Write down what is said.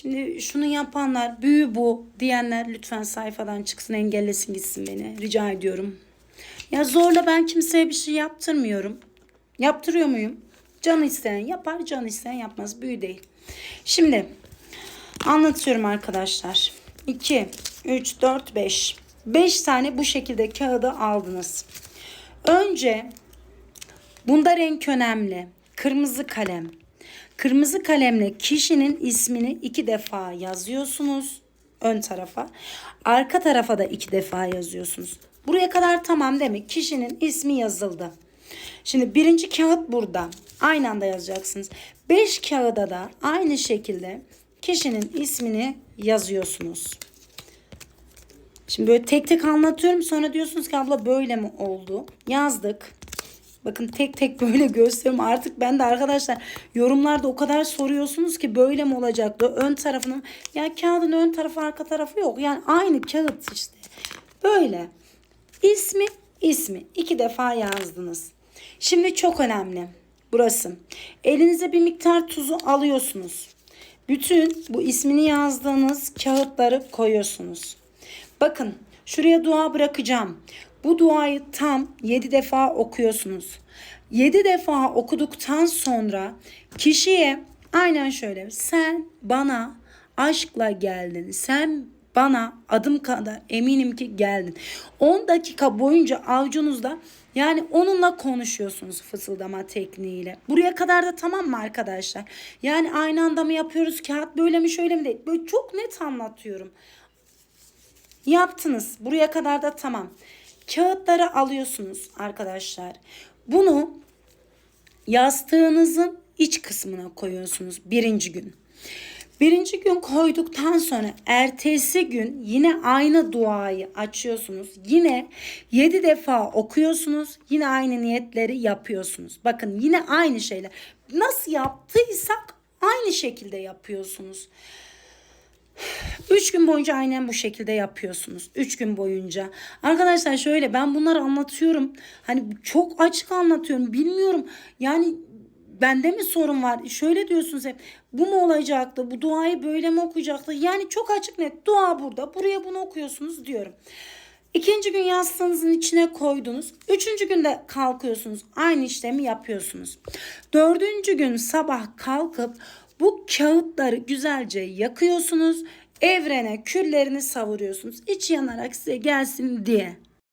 Şimdi şunu yapanlar, büyü bu diyenler lütfen sayfadan çıksın, engellesin gitsin beni. Rica ediyorum. Ya zorla ben kimseye bir şey yaptırmıyorum. Yaptırıyor muyum? Can isteyen yapar, can isteyen yapmaz. Büyü değil. Şimdi anlatıyorum arkadaşlar. 2, 3, 4, 5. 5 tane bu şekilde kağıdı aldınız. Önce bunda renk önemli. Kırmızı kalem. Kırmızı kalemle kişinin ismini iki defa yazıyorsunuz ön tarafa. Arka tarafa da iki defa yazıyorsunuz. Buraya kadar tamam demek. Kişinin ismi yazıldı. Şimdi birinci kağıt burada. Aynı anda yazacaksınız. Beş kağıda da aynı şekilde kişinin ismini yazıyorsunuz. Şimdi böyle tek tek anlatıyorum. Sonra diyorsunuz ki abla böyle mi oldu? Yazdık. Bakın tek tek böyle gösteriyorum. Artık ben de arkadaşlar yorumlarda o kadar soruyorsunuz ki böyle mi olacaktı? Ön tarafının ya kağıdın ön tarafı arka tarafı yok. Yani aynı kağıt işte. Böyle. İsmi ismi iki defa yazdınız. Şimdi çok önemli. Burası. Elinize bir miktar tuzu alıyorsunuz. Bütün bu ismini yazdığınız kağıtları koyuyorsunuz. Bakın şuraya dua bırakacağım. Bu duayı tam 7 defa okuyorsunuz. 7 defa okuduktan sonra kişiye aynen şöyle sen bana aşkla geldin. Sen bana adım kadar eminim ki geldin. 10 dakika boyunca avcunuzda yani onunla konuşuyorsunuz fısıldama tekniğiyle. Buraya kadar da tamam mı arkadaşlar? Yani aynı anda mı yapıyoruz? Kağıt böyle mi şöyle mi değil? Böyle çok net anlatıyorum. Yaptınız. Buraya kadar da tamam. Kağıtları alıyorsunuz arkadaşlar. Bunu yastığınızın iç kısmına koyuyorsunuz birinci gün. Birinci gün koyduktan sonra ertesi gün yine aynı duayı açıyorsunuz. Yine yedi defa okuyorsunuz. Yine aynı niyetleri yapıyorsunuz. Bakın yine aynı şeyler. Nasıl yaptıysak aynı şekilde yapıyorsunuz. Üç gün boyunca aynen bu şekilde yapıyorsunuz. Üç gün boyunca. Arkadaşlar şöyle ben bunları anlatıyorum. Hani çok açık anlatıyorum. Bilmiyorum yani bende mi sorun var? Şöyle diyorsunuz hep. Bu mu olacaktı? Bu duayı böyle mi okuyacaktı? Yani çok açık net. Dua burada. Buraya bunu okuyorsunuz diyorum. İkinci gün yastığınızın içine koydunuz. Üçüncü günde kalkıyorsunuz. Aynı işlemi yapıyorsunuz. Dördüncü gün sabah kalkıp bu kağıtları güzelce yakıyorsunuz. Evrene küllerini savuruyorsunuz. İç yanarak size gelsin diye.